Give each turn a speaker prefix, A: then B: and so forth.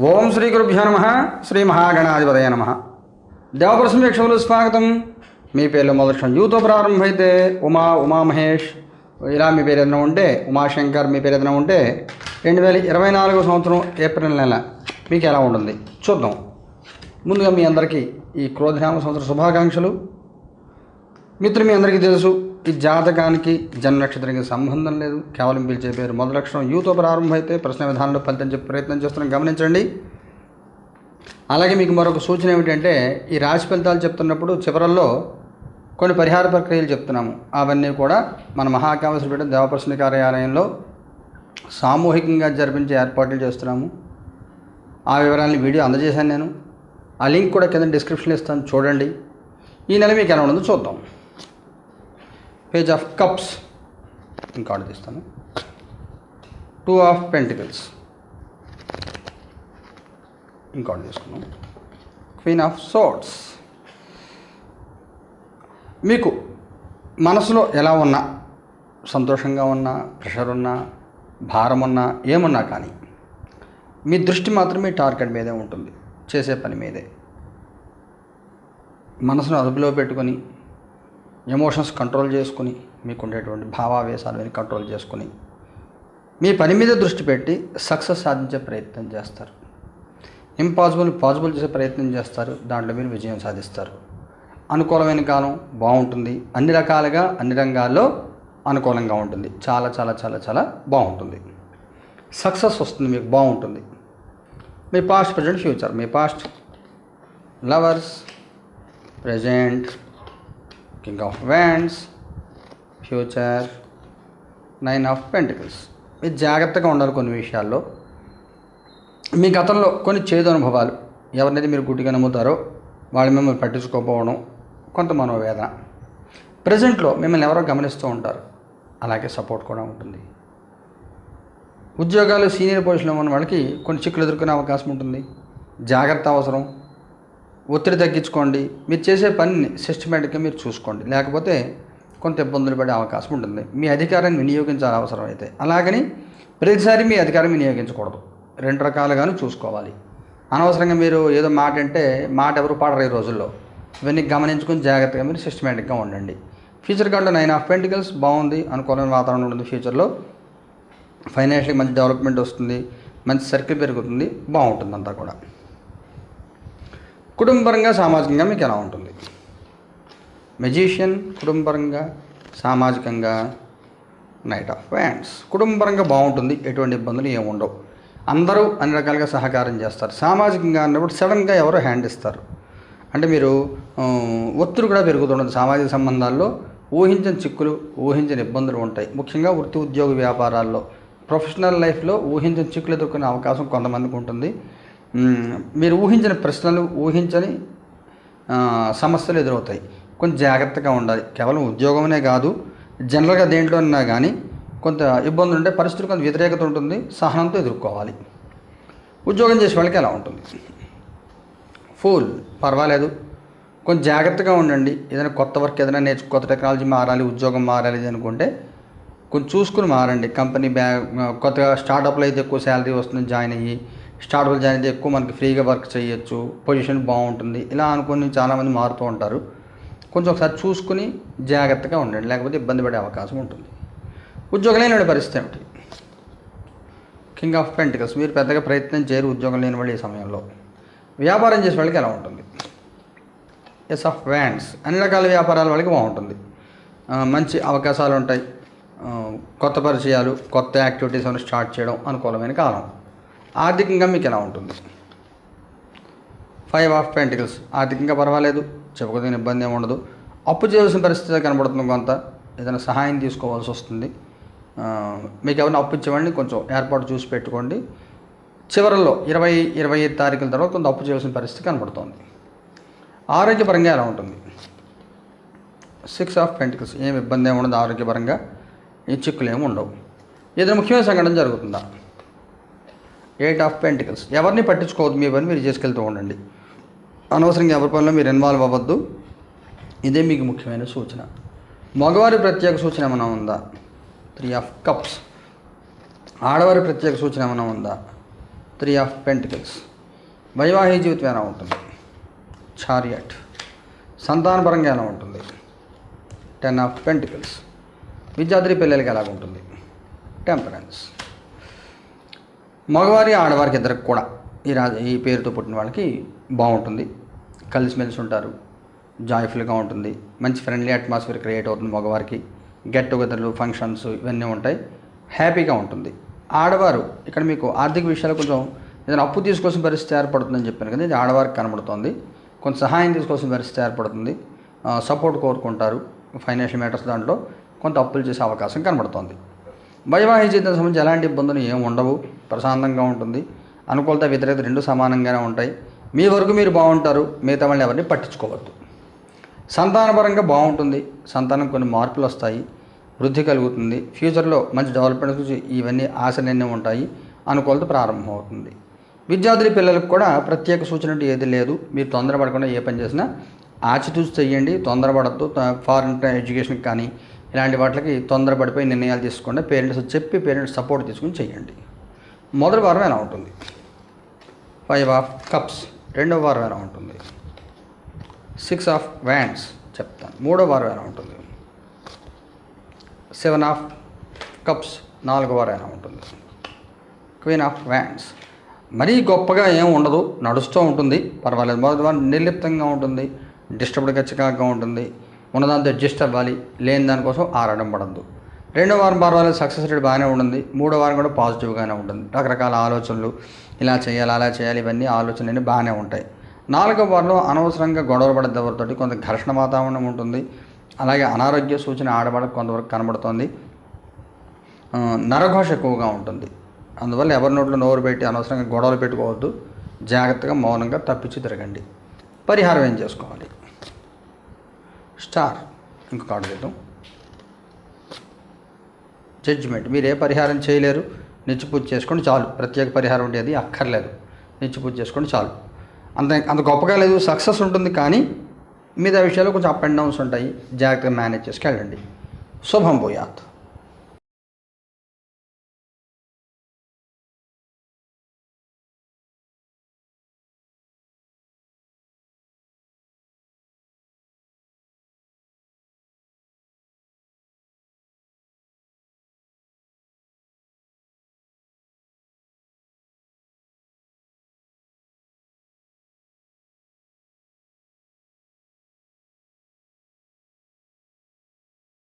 A: ఓం శ్రీ గురుభ్యో నమ శ్రీ మహాగణాధిపతయ నమ. దేవప్రసం స్వాగతం. మీ పేర్లు మొదటి యూతో ప్రారంభమైతే ఉమా ఉమా మహేష్ ఇలా మీ పేరు ఏదైనా ఉంటే ఉమాశంకర్ మీ పేరు ఏదైనా ఉంటే రెండు వేల ఇరవై నాలుగో సంవత్సరం ఏప్రిల్ నెల మీకు ఎలా ఉంటుంది? చూద్దాం. ముందుగా మీ అందరికీ ఈ క్రోధనామ సంవత్సర శుభాకాంక్షలు. మిత్రులు మీ అందరికీ తెలుసు ఈ జాతకానికి జన్మ నక్షత్రానికి సంబంధం లేదు. కేవలం పిలిచే పేరు. మొదటి లక్షణం యూతో ప్రారంభమైతే ప్రశ్న విధానంలో ఫలితం చెప్పే ప్రయత్నం చేస్తున్నాం. గమనించండి. అలాగే మీకు మరొక సూచన ఏమిటంటే ఈ రాశి ఫలితాలు చెప్తున్నప్పుడు చివరల్లో కొన్ని పరిహార ప్రక్రియలు చెప్తున్నాము. అవన్నీ కూడా మన మహాకామేశ్వర పీఠం దేవప్రసన్న కార్యాలయంలో సామూహికంగా జరిపించే ఏర్పాట్లు చేస్తున్నాము. ఆ వివరాలని వీడియో అందజేశాను నేను. ఆ లింక్ కూడా కింద డిస్క్రిప్షన్లో ఇస్తాను. చూడండి. ఈ నెల మీకు ఎలా ఉందో చూద్దాం. పేజ్ ఆఫ్ కప్స్ ఇంకోటి తీస్తాను. టూ ఆఫ్ పెంటికల్స్ ఇంకోటి తీసుకున్నాం క్వీన్ ఆఫ్ సోట్స్ మీకు మనసులో ఎలా ఉన్నా సంతోషంగా ఉన్నా ప్రెషర్ ఉన్నా భారం ఉన్నా ఏమున్నా కానీ మీ దృష్టి మాత్రమే టార్గెట్ మీదే ఉంటుంది. చేసే పని మీదే. మనసును అదుపులో పెట్టుకొని ఎమోషన్స్ కంట్రోల్ చేసుకుని మీకు ఉండేటువంటి భావావేశాలని కంట్రోల్ చేసుకుని మీ పని మీద దృష్టి పెట్టి సక్సెస్ సాధించే ప్రయత్నం చేస్తారు. ఇంపాసిబుల్ పాసిబుల్ చేసే ప్రయత్నం చేస్తారు. దాంట్లో మీరు విజయం సాధిస్తారు. అనుకూలమైన కాలం బాగుంటుంది. అన్ని రకాలుగా అన్ని రంగాల్లో అనుకూలంగా ఉంటుంది. చాలా చాలా చాలా చాలా బాగుంటుంది. సక్సెస్ వస్తుంది మీకు బాగుంటుంది. మీ past present future. Me past lovers present king of wands future nine of pentacles మీరు జాగ్రత్తగా ఉండాలి కొన్ని విషయాల్లో. మీ గతంలో కొన్ని చేదు అనుభవాలు ఎవరినైతే మీరు గుడ్డిగా నమ్ముతారో వాళ్ళు మిమ్మల్ని పట్టించుకోకపోవడం కొంత మనోవేదన. ప్రజెంట్లో మిమ్మల్ని ఎవరో గమనిస్తూ ఉంటారు. అలాగే సపోర్ట్ కూడా ఉంటుంది. ఉద్యోగాలు సీనియర్ పొజిషన్లో ఉన్న వాళ్ళకి కొన్ని చిక్కులు ఎదుర్కొనే అవకాశం ఉంటుంది. జాగ్రత్త అవసరం. ఒత్తిడి తగ్గించుకోండి. మీరు చేసే పనిని సిస్టమేటిక్గా మీరు చూసుకోండి. లేకపోతే కొంత ఇబ్బందులు పడే అవకాశం ఉంటుంది. మీ అధికారాన్ని వినియోగించాలి అవసరం అయితే అలాగని ప్రతిసారి మీ అధికారం వినియోగించకూడదు. రెండు రకాలుగాను చూసుకోవాలి. అనవసరంగా మీరు ఏదో మాట అంటే మాట ఎవరు పాడరు ఈ రోజుల్లో. ఇవన్నీ గమనించుకొని జాగ్రత్తగా మీరు సిస్టమేటిక్గా ఉండండి. ఫ్యూచర్ కార్డులో నైన్ ఆఫ్ పెంటికల్స్ బాగుంది. అనుకూలమైన వాతావరణం ఉంటుంది ఫ్యూచర్లో. ఫైనాన్షియల్ మంచి డెవలప్మెంట్ వస్తుంది. మంచి సర్కిల్ పెరుగుతుంది. బాగుంటుంది అంతా కూడా. కుటుంబపరంగా సామాజికంగా మీకు ఎలా ఉంటుంది? మెజీషియన్ కుటుంబపరంగా సామాజికంగా నైట్ ఆఫ్ వ్యాండ్స్ కుటుంబపరంగా బాగుంటుంది ఎటువంటి ఇబ్బందులు ఏమి ఉండవు. అందరూ అన్ని రకాలుగా సహకారం చేస్తారు. సామాజికంగా అన్నప్పుడు సడన్గా ఎవరో హ్యాండ్ ఇస్తారు. అంటే మీరు ఒత్తిడి కూడా పెరుగుతుండదు సామాజిక సంబంధాల్లో ఊహించని చిక్కులు ఊహించని ఇబ్బందులు ఉంటాయి. ముఖ్యంగా వృత్తి ఉద్యోగ వ్యాపారాల్లో ప్రొఫెషనల్ లైఫ్లో ఊహించని చిక్కులు ఎదుర్కొనే అవకాశం కొంతమందికి ఉంటుంది. మీరు ఊహించిన ప్రశ్నలు ఊహించని సమస్యలు ఎదురవుతాయి. కొంచెం జాగ్రత్తగా ఉండాలి. కేవలం ఉద్యోగమనే కాదు జనరల్గా దేంట్లో ఉన్నా కానీ కొంత ఇబ్బంది ఉంటే పరిస్థితులు కొంత వ్యతిరేకత ఉంటుంది సహనంతో ఎదుర్కోవాలి. ఉద్యోగం చేసే వాళ్ళకి ఎలా ఉంటుంది? ఫుల్ పర్వాలేదు. కొంచెం జాగ్రత్తగా ఉండండి. ఏదైనా కొత్త వర్క్ ఏదైనా నేర్చు కొత్త టెక్నాలజీ మారాలి ఉద్యోగం మారాలి అనుకుంటే కొంచెం చూసుకుని మారండి. కంపెనీ బ్యా కొత్తగా స్టార్టప్లో అయితే ఎక్కువ శాలరీ వస్తుంది జాయిన్ అయ్యి స్టార్టప్లో జాయిన్ అయితే ఎక్కువ మనకి ఫ్రీగా వర్క్ చేయొచ్చు పొజిషన్ బాగుంటుంది ఇలా అనుకుని చాలామంది మారుతూ ఉంటారు. కొంచెం ఒకసారి చూసుకుని జాగ్రత్తగా ఉండండి లేకపోతే ఇబ్బంది పడే అవకాశం ఉంటుంది. ఉద్యోగం లేని పరిస్థితి ఏమిటి? కింగ్ ఆఫ్ పెంటికల్స్ మీరు పెద్దగా ప్రయత్నం చేయరు ఉద్యోగం లేని వాళ్ళు ఈ సమయంలో. వ్యాపారం చేసే వాళ్ళకి ఎలా ఉంటుంది? ఎస్ ఆఫ్ వ్యాండ్స్ అన్ని రకాల వ్యాపారాల వాళ్ళకి బాగుంటుంది. మంచి అవకాశాలు ఉంటాయి. కొత్త పరిచయాలు కొత్త యాక్టివిటీస్ అని స్టార్ట్ చేయడం అనుకూలమైన కాలం. ఆర్థికంగా మీకు ఎలా ఉంటుంది? ఫైవ్ ఆఫ్ పెంటికల్స్ ఆర్థికంగా పర్వాలేదు చెప్పుకోదగిన ఇబ్బంది ఏమి ఉండదు. అప్పు చేయాల్సిన పరిస్థితి కనబడుతుంది కొంత. ఏదైనా సహాయం తీసుకోవాల్సి వస్తుంది. మీకు ఎవరైనా అప్పు ఇచ్చేవాడిని కొంచెం ఏర్పాటు చూసి పెట్టుకోండి. చివరిలో ఇరవై ఇరవై ఐదు తారీఖుల తర్వాత కొంత అప్పు చేయాల్సిన పరిస్థితి కనబడుతోంది. ఆరోగ్యపరంగా ఎలా ఉంటుంది? సిక్స్ ఆఫ్ పెంటికల్స్ ఏమి ఇబ్బంది ఏమి ఉండదు ఆరోగ్యపరంగా. ఈ చిక్కులు ఏమి ఉండవు. ఏదైనా ముఖ్యమైన సంఘటన జరుగుతుందా? ఎయిట్ ఆఫ్ పెంటికల్స్ ఎవరిని పట్టించుకోవద్దు మీ పని మీరు చేసుకెళ్తూ ఉండండి. అనవసరంగా ఎవరి పనిలో మీరు ఇన్వాల్వ్ అవ్వద్దు. ఇదే మీకు ముఖ్యమైన సూచన. మగవారి ప్రత్యేక సూచన ఏమైనా ఉందా? త్రీ ఆఫ్ కప్స్ ఆడవారి ప్రత్యేక సూచన ఏమైనా ఉందా? త్రీ ఆఫ్ పెంటికల్స్ వైవాహిక జీవితం ఎలా ఉంటుంది? చారియట్ సంతానపరంగా ఎలా ఉంటుంది? టెన్ ఆఫ్ పెంటికల్స్ విద్యార్థి పిల్లలకి ఎలా ఉంటుంది టెంపరెన్స్ మగవారి ఆడవారికి ఇద్దరికి కూడా ఈ రా ఈ పేరుతో పుట్టిన వాళ్ళకి బాగుంటుంది. కలిసిమెలిసి ఉంటారు జాయ్ఫుల్గా ఉంటుంది మంచి ఫ్రెండ్లీ అట్మాస్ఫియర్ క్రియేట్ అవుతుంది మగవారికి. గెట్ టుగెదర్లు ఫంక్షన్స్ ఇవన్నీ ఉంటాయి హ్యాపీగా ఉంటుంది. ఆడవారు ఇక్కడ మీకు ఆర్థిక విషయాలు కొంచెం ఏదైనా అప్పు తీసుకోవాల్సిన పరిస్థితి ఏర్పడుతుందని చెప్పాను కదా ఇది ఆడవారికి కనబడుతోంది. కొంత సహాయం తీసుకోవాల్సిన పరిస్థితి ఏర్పడుతుంది. సపోర్ట్ కోరుకుంటారు ఫైనాన్షియల్ మ్యాటర్స్ దాంట్లో కొంత అప్పులు చేసే అవకాశం కనబడుతోంది. వైవాహిక జీవితం సంబంధించి ఎలాంటి ఇబ్బందులు ఏమి ఉండవు. ప్రశాంతంగా ఉంటుంది. అనుకూలత వ్యతిరేకత రెండు సమానంగానే ఉంటాయి. మీ వరకు మీరు బాగుంటారు. మిగతా వాళ్ళని ఎవరిని పట్టించుకోవద్దు. సంతానపరంగా బాగుంటుంది. సంతానం కొన్ని మార్పులు వస్తాయి. వృద్ధి కలుగుతుంది. ఫ్యూచర్లో మంచి డెవలప్మెంట్ గురించి ఇవన్నీ ఆశలన్నీ ఉంటాయి. అనుకూలత ప్రారంభమవుతుంది. విద్యార్థుల పిల్లలకు కూడా ప్రత్యేక సూచన ఏది లేదు. మీరు తొందరపడకుండా ఏ పని చేసినా ఆచితూచి చెయ్యండి. తొందరపడద్దు. ఫారెన్ ఎడ్యుకేషన్కి కానీ ఇలాంటి వాటికి తొందరపడిపోయి నిర్ణయాలు తీసుకోండి. పేరెంట్స్ చెప్పి పేరెంట్స్ సపోర్ట్ తీసుకుని చేయండి. మొదటి వారం ఎలా ఉంటుంది? ఫైవ్ ఆఫ్ కప్స్ రెండవ వారం ఎలా ఉంటుంది? సిక్స్ ఆఫ్ వ్యాండ్స్ చెప్తాను. మూడో వారం ఎలా ఉంటుంది? సెవెన్ ఆఫ్ కప్స్ నాలుగో వారం ఎలా ఉంటుంది? క్వీన్ ఆఫ్ వ్యాండ్స్ మరీ గొప్పగా ఏం ఉండదు. నడుస్తూ ఉంటుంది. పర్వాలేదు. మొదటి వారం నిర్లిప్తంగా ఉంటుంది. డిస్టర్బ్డ్గా చికాగ్గా ఉంటుంది. ఉన్నదాంతో అడ్జస్ట్ అవ్వాలి లేని దానికోసం ఆరాటం పడద్దు. రెండో వారం పర్వాలేదు సక్సెస్ రేట్ బాగానే ఉంటుంది. మూడో వారం కూడా పాజిటివ్గానే ఉంటుంది. రకరకాల ఆలోచనలు ఇలా చేయాలి అలా చేయాలి ఇవన్నీ ఆలోచనలు బాగానే ఉంటాయి. నాలుగో వారంలో అనవసరంగా గొడవలు పడద్దు ఎవరితోటి కొంత ఘర్షణ వాతావరణం ఉంటుంది. అలాగే అనారోగ్య సూచన ఆడవాళ్ళకి కొంతవరకు కనబడుతోంది. నరఘోష ఎక్కువగా ఉంటుంది. అందువల్ల ఎవరి నోట్లో నోరు పెట్టి అనవసరంగా గొడవలు పెట్టుకోవద్దు. జాగ్రత్తగా మౌనంగా తప్పించి తిరగండి. పరిహారం ఏం చేసుకోవాలి? స్టార్. ఇంకో కార్డు చేద్దాం జడ్జిమెంట్ మీరు ఏ పరిహారం చేయలేరు. నిత్యపూజ చేసుకోండి చాలు. ప్రత్యేక పరిహారం ఉండేది అక్కర్లేదు. నిత్యపూజ చేసుకోండి చాలు. అంత అంత గొప్పగా లేదు. సక్సెస్ ఉంటుంది కానీ మిగతా విషయాలు కొంచెం అప్ అండ్ డౌన్స్ ఉంటాయి. జాగ్రత్తగా మేనేజ్ చేసుకెళ్ళండి. శుభం భూయాత్.